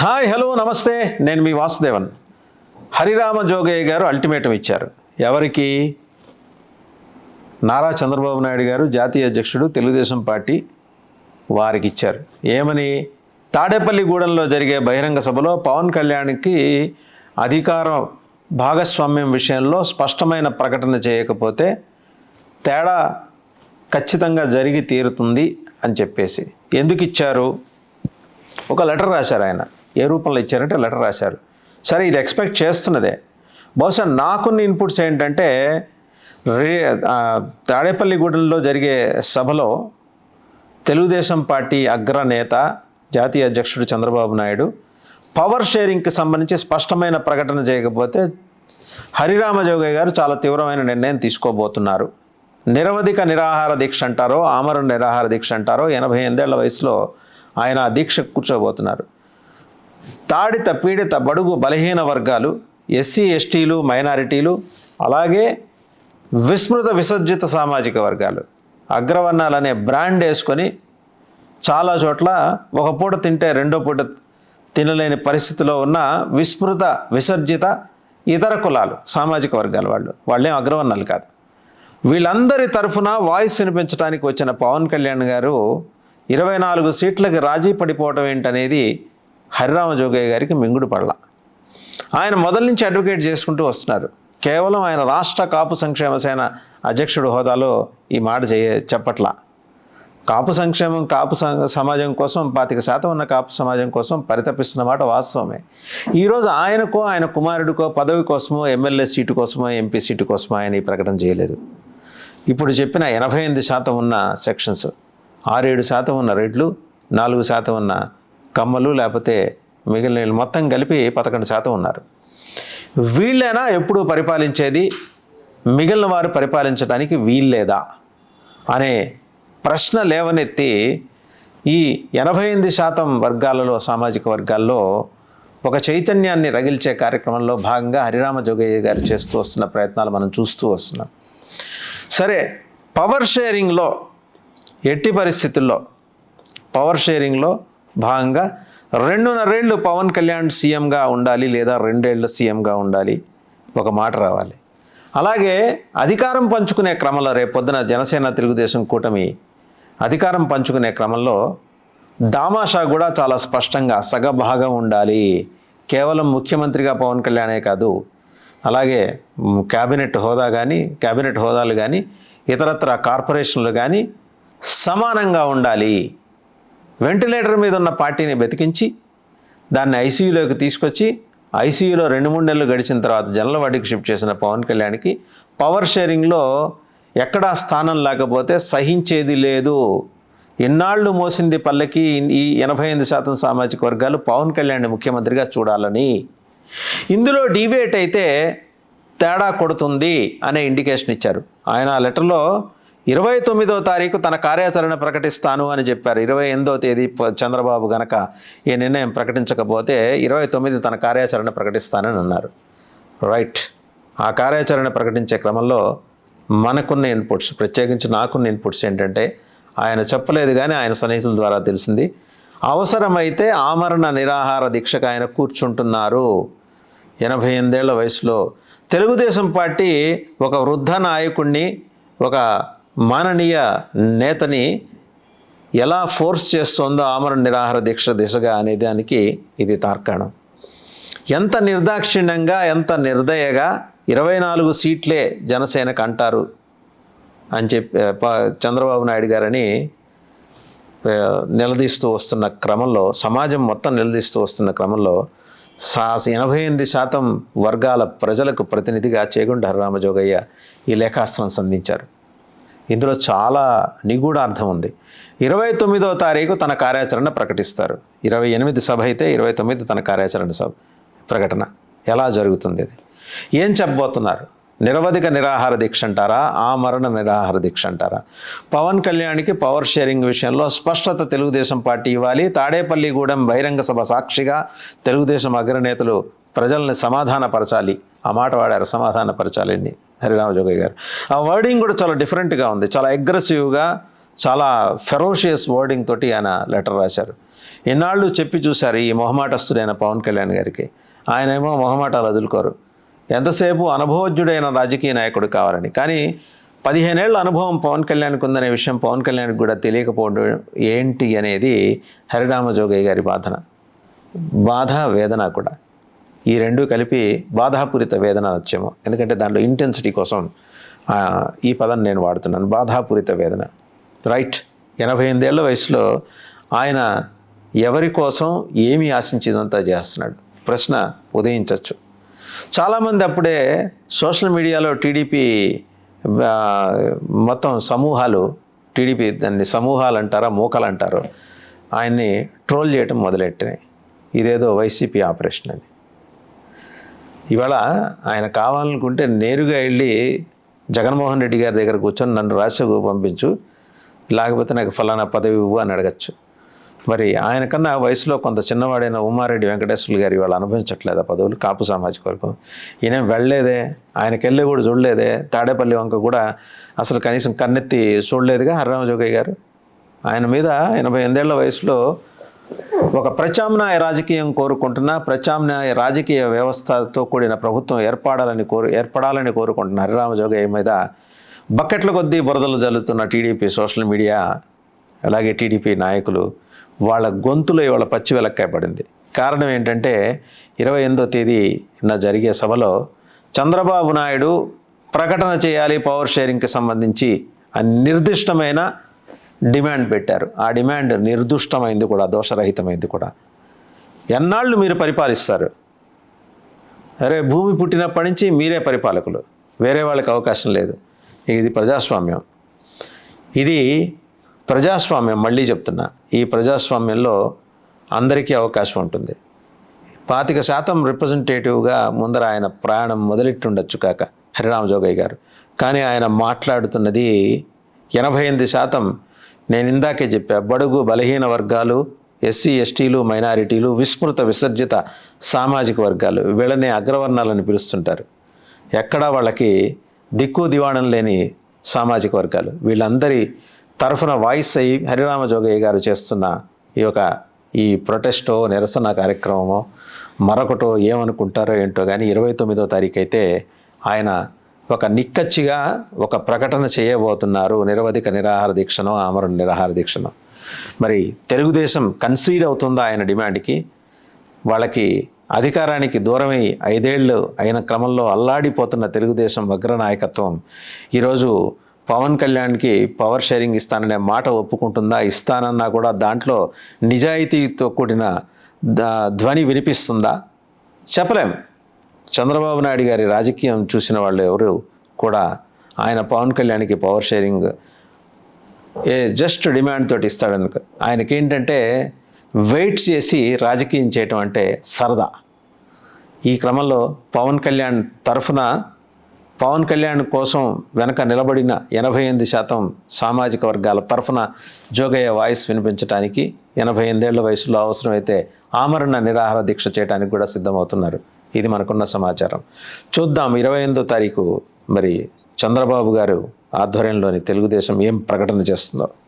Hi hello నమస్తే. నేను మీ వాసుదేవన్. హరిరామ జోగయ్య గారు అల్టిమేటం ఇచ్చారు. ఎవరికి? నారా చంద్రబాబు నాయుడు గారు జాతీయ అధ్యక్షుడు తెలుగుదేశం పార్టీ వారికి ఇచ్చారు. ఏమని? తాడేపల్లిగూడెంలో జరిగే బహిరంగ సభలో పవన్ కళ్యాణ్కి అధికారం భాగస్వామ్యం విషయంలో స్పష్టమైన ప్రకటన చేయకపోతే తేడా ఖచ్చితంగా జరిగి తీరుతుంది అని చెప్పేసి. ఎందుకు ఇచ్చారు? ఒక లెటర్ రాశారు ఆయన. ఏ రూపంలో ఇచ్చారంటే లెటర్ రాశారు. సరే ఇది ఎక్స్పెక్ట్ చేస్తున్నదే. బహుశా నాకున్న ఇన్పుట్స్ ఏంటంటే రే ఆ, తాడేపల్లిగూడెంలో జరిగే సభలో తెలుగుదేశం పార్టీ అగ్రనేత జాతీయ అధ్యక్షుడు చంద్రబాబు నాయుడు పవర్ షేరింగ్కి సంబంధించి స్పష్టమైన ప్రకటన చేయకపోతే హరిరామ జోగయ్య గారు చాలా తీవ్రమైన నిర్ణయం తీసుకోబోతున్నారు. నిరవధిక నిరాహార దీక్ష అంటారో ఆమరణ నిరాహార దీక్ష అంటారో ఎనభై ఎనిమిదేళ్ళ వయసులో ఆయన ఆ దీక్ష కూర్చోబోతున్నారు. తాడిత పీడిత బడుగు బలహీన వర్గాలు ఎస్సీ ఎస్టీలు మైనారిటీలు అలాగే విస్మృత విసర్జిత సామాజిక వర్గాలు. అగ్రవర్ణాలనే బ్రాండ్ వేసుకొని చాలా చోట్ల ఒక పూట తింటే రెండో పూట తినలేని పరిస్థితిలో ఉన్న విస్మృత విసర్జిత ఇతర కులాలు సామాజిక వర్గాల వాళ్ళు. వాళ్ళేం అగ్రవర్ణాలు కాదు. వీళ్ళందరి తరఫున వాయిస్ వినిపించడానికి వచ్చిన పవన్ కళ్యాణ్ గారు ఇరవై నాలుగు సీట్లకి రాజీ పడిపోవటం ఏంటనేది హరిరామ జోగయ్య గారికి మింగుడు పడల. ఆయన మొదల నుంచి అడ్వకేట్ చేసుకుంటూ వస్తున్నారు. కేవలం ఆయన రాష్ట్ర కాపు సంక్షేమ సేన అధ్యక్షుడు హోదాలో ఈ మాట చేయ చెప్పట్లా. కాపు సంక్షేమం కాపు సం- సమాజం కోసం పాతిక శాతం ఉన్న కాపు సమాజం కోసం పరితపిస్తున్న మాట వాస్తవమే. ఈరోజు ఆయనకో ఆయన కుమారుడికో పదవి కోసమో ఎమ్మెల్యే సీటు కోసమో ఎంపీ సీటు కోసమో ఆయన ఈ ప్రకటన చేయలేదు. ఇప్పుడు చెప్పిన ఎనభై ఎనిమిది శాతం ఉన్న సెక్షన్స్ ఆరేడు శాతం ఉన్న రెడ్లు నాలుగు శాతం ఉన్న కమ్మలు లేకపోతే మిగిలిన మొత్తం కలిపి పదకొండు శాతం ఉన్నారు. వీళ్ళైనా ఎప్పుడు పరిపాలించేది మిగిలిన వారు పరిపాలించడానికి వీల్లేదా అనే ప్రశ్న లేవనెత్తి ఈ ఎనభై ఎనిమిది శాతం వర్గాలలో సామాజిక వర్గాల్లో ఒక చైతన్యాన్ని రగిల్చే కార్యక్రమంలో భాగంగా హరిరామ జోగయ్య గారు చేస్తూ వస్తున్న ప్రయత్నాలు మనం చూస్తూ వస్తున్నాం. సరే పవర్ షేరింగ్లో ఎట్టి పరిస్థితుల్లో పవర్ షేరింగ్లో భాగంగా రెండున్నరేళ్ళు పవన్ కళ్యాణ్ సీఎంగా ఉండాలి లేదా రెండేళ్ళు సీఎంగా ఉండాలి ఒక మాట రావాలి. అలాగే అధికారం పంచుకునే క్రమంలో రేపొద్దున జనసేన తెలుగుదేశం కూటమి అధికారం పంచుకునే క్రమంలో దామాషా కూడా చాలా స్పష్టంగా సగభాగం ఉండాలి. కేవలం ముఖ్యమంత్రిగా పవన్ కళ్యాణే కాదు అలాగే క్యాబినెట్ హోదా కానీ క్యాబినెట్ హోదాలు కానీ ఇతరత్ర కార్పొరేషన్లు కానీ సమానంగా ఉండాలి. వెంటిలేటర్ మీద ఉన్న పార్టీని బతికించి దాన్ని ఐసీయూలోకి తీసుకొచ్చి ఐసీయూలో రెండు మూడు నెలలు గడిచిన తర్వాత జనలవాడికి షిఫ్ట్ చేసిన పవన్ కళ్యాణ్కి పవర్ షేరింగ్లో ఎక్కడా స్థానం లేకపోతే సహించేది లేదు. ఇన్నాళ్ళు మోసింది పల్లెకి ఈ ఎనభై ఎనిమిది శాతం సామాజిక వర్గాలు పవన్ కళ్యాణ్ ముఖ్యమంత్రిగా చూడాలని. ఇందులో డిబేట్ అయితే తేడా కొడుతుంది అనే ఇండికేషన్ ఇచ్చారు. ఆయన ఆ లెటర్లో ఇరవై తొమ్మిదో తారీఖు తన కార్యాచరణ ప్రకటిస్తాను అని చెప్పారు. ఇరవై ఎనిమిదో తేదీ చంద్రబాబు గనక ఈ నిర్ణయం ప్రకటించకపోతే ఇరవై తొమ్మిది తన కార్యాచరణ ప్రకటిస్తానని అన్నారు. రైట్. ఆ కార్యాచరణ ప్రకటించే క్రమంలో మనకున్న ఇన్పుట్స్ ప్రత్యేకించి నాకున్న ఇన్పుట్స్ ఏంటంటే ఆయన చెప్పలేదు కానీ ఆయన సన్నిహితుల ద్వారా తెలిసింది. అవసరమైతే ఆమరణ నిరాహార దీక్షకు ఆయన కూర్చుంటున్నారు. ఎనభై ఎనిమిదేళ్ళ వయసులో తెలుగుదేశం పార్టీ ఒక వృద్ధ నాయకుడిని ఒక మాననీయ నేతని ఎలా ఫోర్స్ చేస్తోందో ఆమరణ నిరాహార దీక్ష దిశగా అనే దానికి ఇది తార్కాణం. ఎంత నిర్దాక్షిణ్యంగా ఎంత నిర్దయగా ఇరవై నాలుగు సీట్లే జనసేనకు అంటారు అని చెప్పి ప- చంద్రబాబు నాయుడు గారని నిలదీస్తూ వస్తున్న క్రమంలో సమాజం మొత్తం నిలదీస్తూ వస్తున్న క్రమంలో సా ఎనభై ఎనిమిది శాతం వర్గాల ప్రజలకు ప్రతినిధిగా చేగుండ రామజోగయ్య ఈ లేఖాస్త్రం సంధించారు. ఇందులో చాలా నిగూఢ అర్థం ఉంది. ఇరవై తొమ్మిదో తారీఖు తన కార్యాచరణ ప్రకటిస్తారు. ఇరవై ఎనిమిది సభ అయితే ఇరవై తొమ్మిది తన కార్యాచరణ సభ ప్రకటన. ఎలా జరుగుతుంది ఇది? ఏం చెప్పబోతున్నారు? నిరవధిక నిరాహార దీక్ష అంటారా? ఆమరణ నిరాహార దీక్ష అంటారా? పవన్ కళ్యాణ్కి పవర్ షేరింగ్ విషయంలో స్పష్టత తెలుగుదేశం పార్టీ ఇవ్వాలి. తాడేపల్లిగూడెం బహిరంగ సభ సాక్షిగా తెలుగుదేశం అగ్రనేతలు ప్రజల్ని సమాధానపరచాలి. ఆ మాట వాడారు సమాధానపరచాలండి హరిరామ జోగయ్య గారు. ఆ వర్డింగ్ కూడా చాలా డిఫరెంట్గా ఉంది. చాలా అగ్రెసివ్గా చాలా ఫెరోషియస్ వర్డింగ్ తోటి ఆయన లెటర్ రాశారు. ఎన్నాళ్ళు చెప్పి చూశారు ఈ మొహమాటస్తుడైన పవన్ కళ్యాణ్ గారికి. ఆయనేమో మొహమాటాలు వదులుకోరు. ఎంతసేపు అనుభవజ్ఞుడైన రాజకీయ నాయకుడు కావాలని. కానీ పదిహేనేళ్ళ అనుభవం పవన్ కళ్యాణ్కి ఉందనే విషయం పవన్ కళ్యాణ్కి కూడా తెలియకపోవడం ఏంటి అనేది హరిరామ జోగయ్య గారి బాధన. బాధ వేదన కూడా. ఈ రెండు కలిపి బాధాపూరిత వేదన నృత్యము ఎందుకంటే దాంట్లో ఇంటెన్సిటీ కోసం ఈ పదం నేను వాడుతున్నాను. బాధాపూరిత వేదన. రైట్ ఎనభై ఎనిమిదేళ్ళ వయసులో ఆయన ఎవరి కోసం ఏమి ఆశించిందంతా చేస్తున్నాడు. ప్రశ్న ఉదయించవచ్చు చాలామంది అప్పుడే సోషల్ మీడియాలో టీడీపీ మొత్తం సమూహాలు టీడీపీ దాన్ని సమూహాలు అంటారా మూకలు అంటారు ఆయన్ని ట్రోల్ చేయటం మొదలెట్టినాయి. ఇదేదో వైసీపీ ఆపరేషన్ అని. ఇవాళ ఆయన కావాలనుకుంటే నేరుగా వెళ్ళి జగన్మోహన్ రెడ్డి గారి దగ్గర కూర్చొని నన్ను రాజ్యసభకు పంపించు లేకపోతే నాకు ఫలానా పదవి ఇవ్వు అని అడగచ్చు. మరి ఆయన కన్నా వయసులో కొంత చిన్నవాడైన ఉమారెడ్డి వెంకటేశ్వర్లు గారు ఇవాళ అనుభవించట్లేదు ఆ పదవులు కాపు సామాజిక వర్గం. ఈయన వెళ్ళలేదే ఆయనకి వెళ్ళి కూడా చూడలేదే తాడేపల్లి వంక కూడా అసలు కనీసం కన్నెత్తి చూడలేదుగా హరిరామ జోగయ్య గారు. ఆయన మీద ఎనభై ఎనిమిదేళ్ళ వయసులో ఒక ప్రత్యామ్నాయ రాజకీయం కోరుకుంటున్న ప్రత్యామ్నాయ రాజకీయ వ్యవస్థతో కూడిన ప్రభుత్వం ఏర్పడాలని కోరు ఏర్పడాలని కోరుకుంటున్న. హరిరామ జోగయ్య మీద బకెట్ల కొద్దీ బురదలు జల్లుతున్న టీడీపీ సోషల్ మీడియా అలాగే టీడీపీ నాయకులు వాళ్ళ గొంతులో ఇవాళ పచ్చి వెలక్కాయ పడింది. కారణం ఏంటంటే ఇరవై ఎనిమిదో తేదీ నా జరిగే సభలో చంద్రబాబు నాయుడు ప్రకటన చేయాలి పవర్ షేరింగ్కి సంబంధించి నిర్దిష్టమైన డిమాండ్ పెట్టారు. ఆ డిమాండ్ నిర్దుష్టమైంది కూడా దోషరహితమైంది కూడా. ఎన్నాళ్ళు మీరు పరిపాలిస్తారు? అరే భూమి పుట్టినప్పటి నుంచి మీరే పరిపాలకులు. వేరే వాళ్ళకి అవకాశం లేదు. ఇది ప్రజాస్వామ్యం. ఇది ప్రజాస్వామ్యం మళ్ళీ చెప్తున్నా. ఈ ప్రజాస్వామ్యంలో అందరికీ అవకాశం ఉంటుంది. పాతిక శాతం రిప్రజెంటేటివ్గా ముందర ఆయన ప్రయాణం మొదలెట్టుండొచ్చు కాక హరిరామ జోగయ్య గారు. కానీ ఆయన మాట్లాడుతున్నది ఎనభై ఎనిమిది శాతం నేను ఇందాకే చెప్పా బడుగు బలహీన వర్గాలు ఎస్సీ ఎస్టీలు మైనారిటీలు విస్మృత విసర్జిత సామాజిక వర్గాలు వీళ్ళని అగ్రవర్ణాలని పిలుస్తుంటారు. ఎక్కడా వాళ్ళకి దిక్కు దివాణం లేని సామాజిక వర్గాలు. వీళ్ళందరి తరఫున వాయిస్ అయ్యి హరిరామ జోగయ్య గారు చేస్తున్న ఈ యొక్క ఈ ప్రొటెస్టో నిరసన కార్యక్రమమో మరొకటో ఏమనుకుంటారో ఏంటో కానీ ఇరవై తొమ్మిదో తారీఖు అయితే ఆయన ఒక నిక్కచ్చిగా ఒక ప్రకటన చేయబోతున్నారు. నిరవధిక నిరాహార దీక్షనో ఆమరణ నిరాహార దీక్షను. మరి తెలుగుదేశం కన్సీడ్ అవుతుందా ఆయన డిమాండ్కి? వాళ్ళకి అధికారానికి దూరమై ఐదేళ్ళు అయిన క్రమంలో అల్లాడిపోతున్న తెలుగుదేశం వగ్ర నాయకత్వం ఈరోజు పవన్ కళ్యాణ్కి పవర్ షేరింగ్ ఇస్తాననే మాట ఒప్పుకుంటుందా ఇస్తానన్నా కూడా దాంట్లో నిజాయితీతో కూడిన ధ్వని వినిపిస్తుందా? చెప్పలేం. చంద్రబాబు నాయుడు గారి రాజకీయం చూసిన వాళ్ళు ఎవరు కూడా ఆయన పవన్ కళ్యాణ్కి power sharing a just demand తోటి ఇస్తాడనుక ఆయనకి ఏంటంటే వెయిట్ చేసి రాజకీయం చేయటం అంటే సరదా. ఈ క్రమంలో పవన్ కళ్యాణ్ తరఫున పవన్ కళ్యాణ్ కోసం వెనక నిలబడిన ఎనభై ఎనిమిది శాతం సామాజిక వర్గాల తరఫున జోగయ్య వాయిస్ వినిపించడానికి ఎనభై ఎనిమిదేళ్ళ వయసులో అవసరమైతే ఆమరణ నిరాహార దీక్ష చేయడానికి కూడా సిద్ధమవుతున్నారు. ఇది మనకున్న సమాచారం. చూద్దాం ఇరవై ఎనిమిదో తారీఖు మరి చంద్రబాబు గారు ఆధ్వర్యంలోని తెలుగుదేశం ఏం ప్రకటన చేస్తుందో.